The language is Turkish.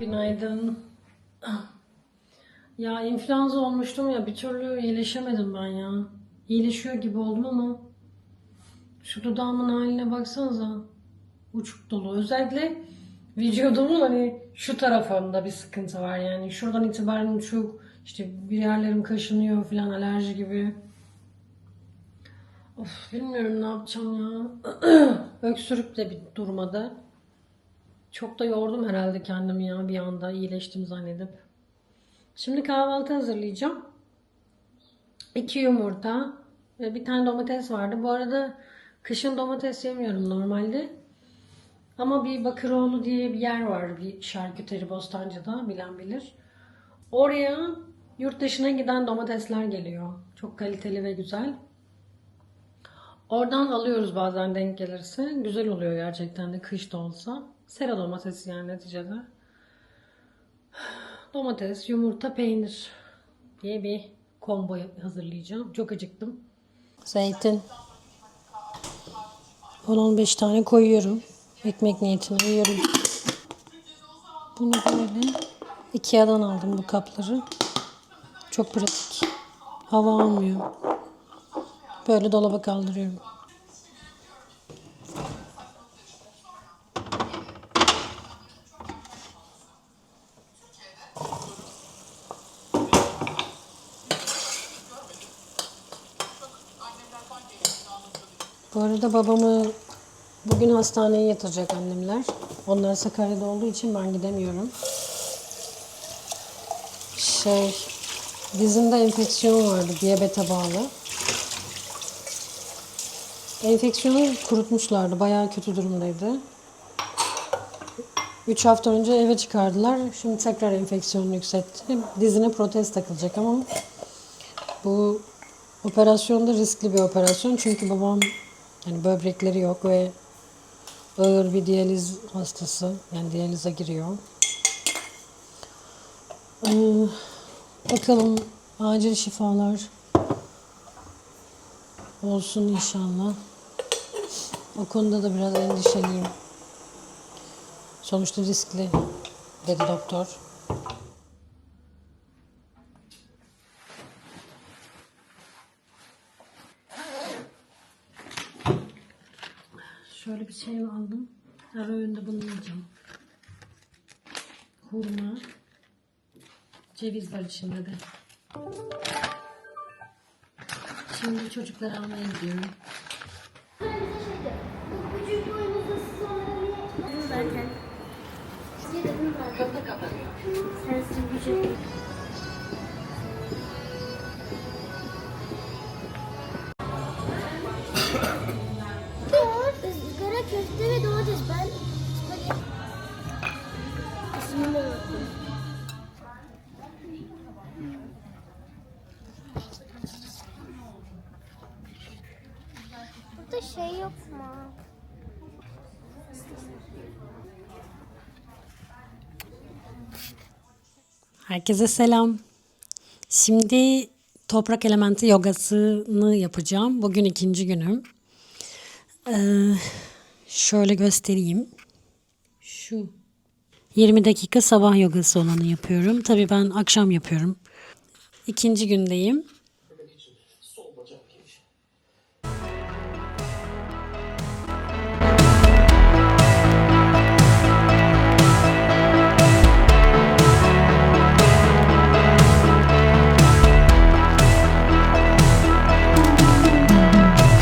Günaydın. Ya influenza olmuştum ya bir türlü iyileşemedim ben ya. İyileşiyor gibi oldum ama şu dudağımın haline baksanıza. Uçuk dolu. Özellikle vücudumun hani şu tarafında bir sıkıntı var yani. Şuradan itibaren şu işte bir yerlerim kaşınıyor falan alerji gibi. Of bilmiyorum ne yapacağım ya. Öksürük de bir durmadı. Çok da yordum herhalde kendimi ya bir anda iyileştim zannedip. Şimdi kahvaltı hazırlayacağım. İki yumurta ve bir tane domates vardı. Bu arada kışın domates yemiyorum normalde. Ama bir Bakıroğlu diye bir yer var bir şarküteri Bostancı'da bilen bilir. Oraya yurt dışına giden domatesler geliyor. Çok kaliteli ve güzel. Oradan alıyoruz bazen denk gelirse. Güzel oluyor gerçekten de kış da olsa. Sera domatesi yani neticede. Domates, yumurta, peynir diye bir combo hazırlayacağım. Çok acıktım. Zeytin. 10-15 tane koyuyorum. Ekmek niyetine yiyorum. Bunu böyle Ikea'dan aldım bu kapları. Çok pratik. Hava almıyor. Böyle dolaba kaldırıyorum. Bu arada babamı bugün hastaneye yatıracak annemler. Onlar Sakarya'da olduğu için ben gidemiyorum. Şey, dizimde enfeksiyon vardı, diyabete bağlı. Enfeksiyonu kurutmuşlardı, bayağı kötü durumdaydı. 3 hafta önce eve çıkardılar. Şimdi tekrar enfeksiyon yükseltti. Dizine protez takılacak ama bu operasyon da riskli bir operasyon. Çünkü babam yani böbrekleri yok ve ağır bir diyaliz hastası. Yani diyalize giriyor. Ee, bakalım acil şifalar olsun inşallah. O konuda da biraz endişeliyim. Sonuçta riskli dedi doktor. Şöyle bir şey aldım. Her öğünde bunu yiyeceğim. Hurma. Ceviz var içinde de. Şimdi çocukları almaya gidiyorum. Zaten. Kapı kapanıyor. Sensin küçük. Yoğurt, köfte ve domates. Ben spagetti. İsmini şey yok mu? Herkese selam. Şimdi toprak elementi yogasını yapacağım. Bugün ikinci günüm. Ee, şöyle göstereyim. Şu 20 dakika sabah yogası olanı yapıyorum. Tabii ben akşam yapıyorum. İkinci gündeyim.